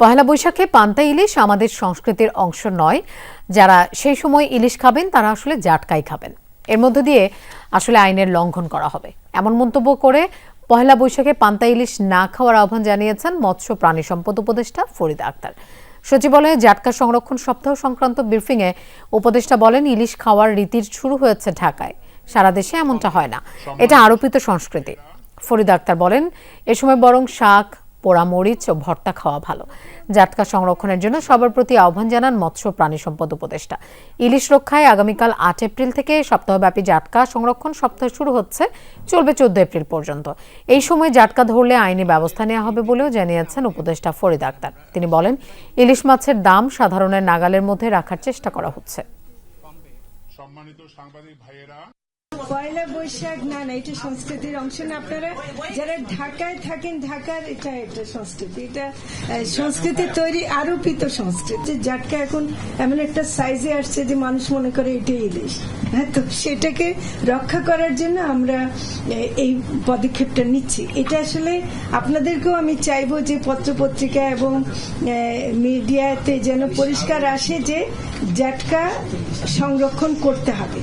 পহেলা বৈশাখে পান্তা ইলিশ আমাদের সংস্কৃতির অংশ নয়। যারা সেই সময় ইলিশ খাবেন, তারা আসলে জাটকাই খাবেন। এর মধ্য দিয়ে আসলে আইনের লঙ্ঘন করা হবে। এমন মন্তব্য করে পহেলা বৈশাখে পান্তা ইলিশ না খাওয়ার আহ্বান জানিয়েছেন মৎস্য প্রাণী সম্পদ উপদেষ্টা ফরিদা আক্তার। সচিবালয়ে জাটকা সংরক্ষণ সপ্তাহ সংক্রান্ত ব্রিফিংয়ে উপদেষ্টা বলেন, ইলিশ খাওয়ার রীতির শুরু হয়েছে ঢাকায়। সারা দেশে এমনটা হয় না। এটা আরোপিত সংস্কৃতি। ফরিদা আক্তার বলেন, এ সময় বরং শাক পোড়া মরিচ ও ভর্তা খাওয়া ভালো। জাটকা সংরক্ষণের জন্য সবার প্রতি আহ্বান জানান মৎস্য প্রাণী সম্পদ উপদেষ্টা। ইলিশ রক্ষায় আগামীকাল আট এপ্রিল থেকে সপ্তাহব্যাপী জাটকা সংরক্ষণ সপ্তাহ শুরু হচ্ছে, চলবে চোদ্দ এপ্রিল পর্যন্ত। এই সময় জাটকা ধরলে আইনি ব্যবস্থা নেওয়া হবে বলেও জানিয়েছেন উপদেষ্টা ফরিদ আক্তার। তিনি বলেন, ইলিশ মাছের দাম সাধারণের নাগালের মধ্যে রাখার চেষ্টা করা হচ্ছে। সম্মানিত সাংবাদিক ভাইয়েরা পয়লা বৈশাখ, না না, এটা সংস্কৃতির অংশ না। আপনারা যারা ঢাকায় থাকেন, ঢাকার এটা একটা সংস্কৃতি। এটা সংস্কৃতি তৈরি, আরোপিত সংস্কৃতি জাটকা এখন এমন একটা সাইজে আসছে যে মানুষ মনে করে এটাই ইলিশ হ্যাঁ তো সেটাকে রক্ষা করার জন্য আমরা এই পদক্ষেপটা নিচ্ছি। এটা আসলে আপনাদেরকেও আমি চাইব যে পত্রপত্রিকা এবং মিডিয়াতে যেন পরিষ্কার আসে যে জাটকা সংরক্ষণ করতে হবে।